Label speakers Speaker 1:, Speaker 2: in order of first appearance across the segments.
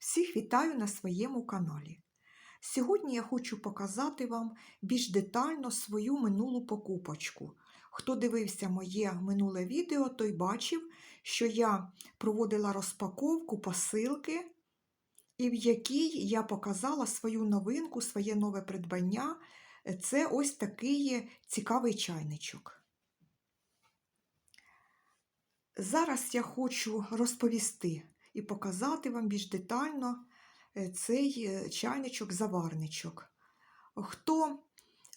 Speaker 1: Всіх вітаю на своєму каналі. Сьогодні я хочу показати вам більш детально свою минулу покупочку. Хто дивився моє минуле відео, той бачив, що я проводила розпаковку посилки, і в якій я показала свою новинку, своє нове придбання. Це ось такий цікавий чайничок. Зараз я хочу розповісти і показати вам більш детально е, цей е, чайничок-заварничок. Хто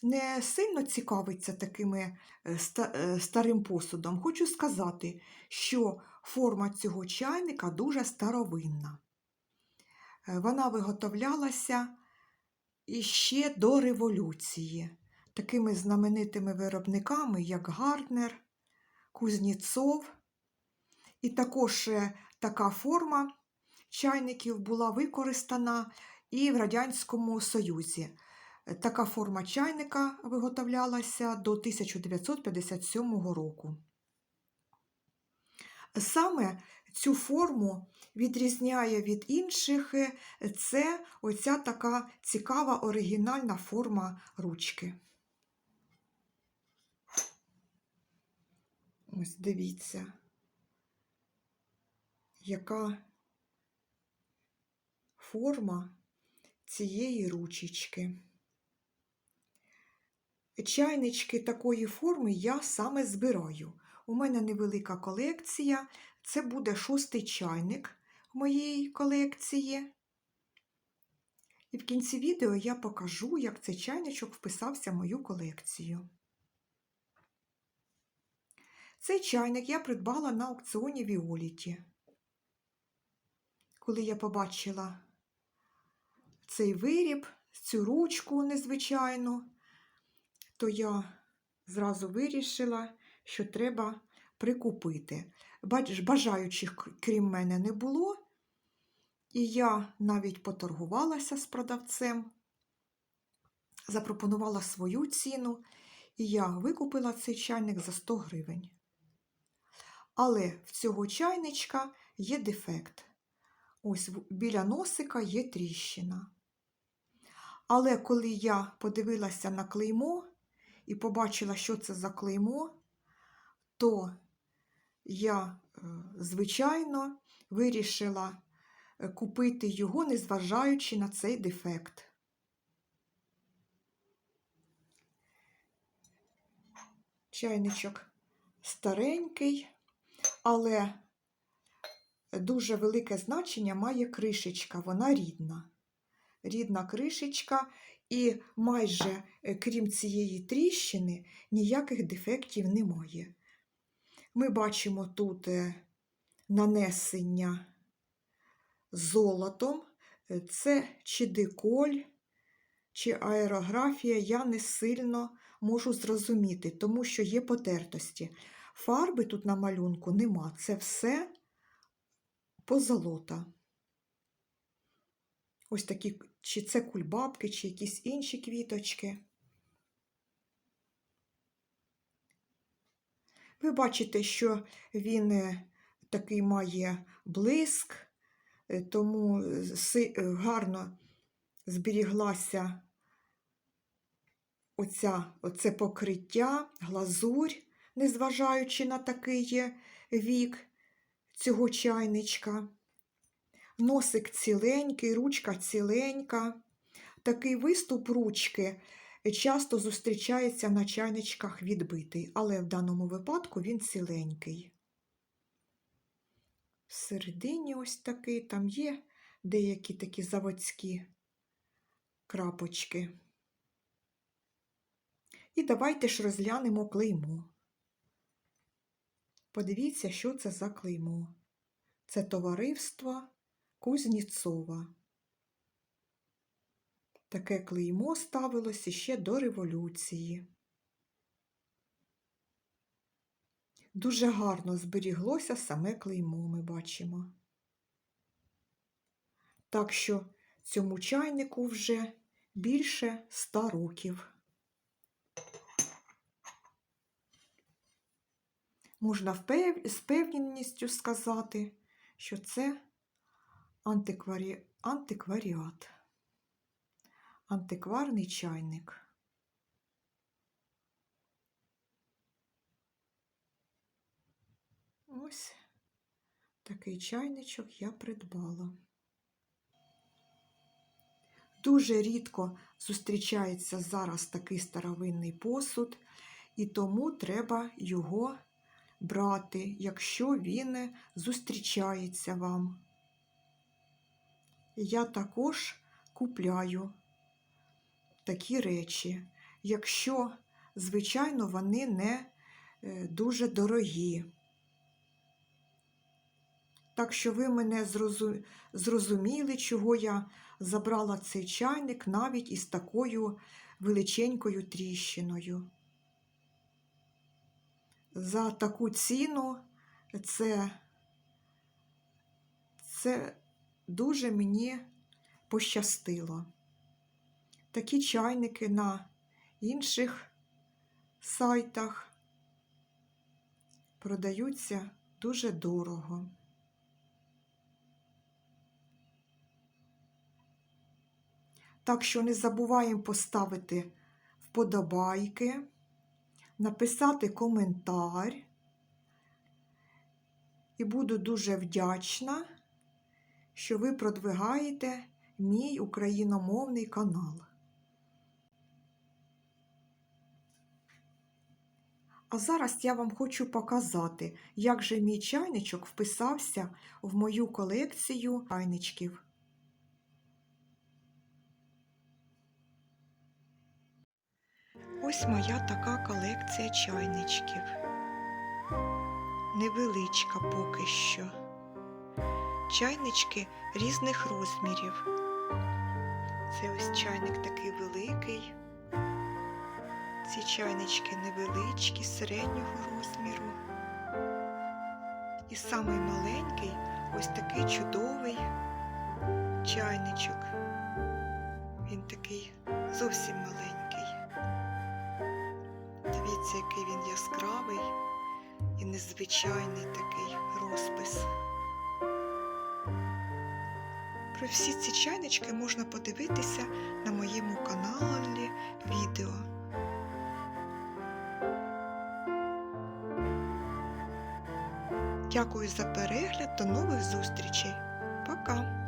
Speaker 1: не сильно цікавиться такими е, ста- старим посудом, хочу сказати, що форма цього чайника дуже старовинна. Вона виготовлялася іще до революції такими знаменитими виробниками, як Гарднер, Кузнєцов. І також така форма чайників була використана і в Радянському Союзі. Така форма чайника виготовлялася до 1957 року. Саме цю форму відрізняє від інших це оця така цікава оригінальна форма ручки. Ось дивіться яка форма цієї ручечки. Чайнички такої форми я саме збираю. У мене невелика колекція, це буде шостий чайник моїй колекції. І в кінці відео я покажу, як цей чайничок вписався в мою колекцію. Цей чайник я придбала на аукціоні Віоліті коли я побачила цей виріб, цю ручку незвичайну, то я зразу вирішила, що треба прикупити. Бажаючих, крім мене, не було, і я навіть поторгувалася з продавцем, запропонувала свою ціну, і я викупила цей чайник за 100 гривень. Але в цього чайничка є дефект. Ось біля носика є тріщина. Але коли я подивилася на клеймо і побачила, що це за клеймо, то я, е, звичайно, вирішила е, купити його, незважаючи на цей дефект. Чайничок старенький, але дуже велике значення має кришечка, вона рідна. Рідна кришечка, і майже е, крім цієї тріщини, ніяких дефектів немає. Ми бачимо тут е, нанесення золотом, Е, це чи деколь, чи аерографія, я не сильно можу зрозуміти, тому що є потертості. Фарби тут на малюнку нема, це все позолота. Ось такі, чи це кульбабки, чи якісь інші квіточки. Ви бачите, що він е, такий має блиск, е, тому е, гарно зберіглася оця, оце покриття, глазурь, незважаючи на такий вік цього чайничка. Носик ціленький, ручка ціленька. Такий виступ ручки часто зустрічається на чайничках відбитий, але в даному випадку він ціленький. Всередині ось такий, там є деякі такі заводські крапочки. І давайте ж розглянемо клеймо. Подивіться, що це за клеймо. Це товариство Кузнєцова. Таке клеймо ставилось іще до революції. Дуже гарно зберіглося саме клеймо, ми бачимо. Так що цьому чайнику вже більше ста років. Можна з певністю сказати, що це антикварі... антикваріат. Антикварний чайник. Ось такий чайничок я придбала. Дуже рідко зустрічається зараз такий старовинний посуд, і тому треба його брати, якщо він зустрічається вам. Я також купляю такі речі, якщо, звичайно, вони не е, дуже дорогі. Так що ви мене зрозуміли, чого я забрала цей чайник навіть із такою величенькою тріщиною. За таку ціну це, це дуже мені пощастило. Такі чайники на інших сайтах продаються дуже дорого. Так що не забуваємо поставити вподобайки, написати коментар. І буду дуже вдячна, що ви продвигаєте мій україномовний канал. А зараз я вам хочу показати, як же мій чайничок вписався в мою колекцію чайничків. Ось моя така колекція чайничків. Невеличка поки що. Чайнички різних розмірів. Це ось чайник такий великий. Ці чайнички невеличкі, середнього розміру. І самий маленький ось такий чудовий чайничок. Він такий зовсім маленький. Дивіться, який він яскравий і незвичайний такий розпис. Про всі ці чайнички можна подивитися на моєму каналі відео. Дякую за перегляд, до нових зустрічей. Пока!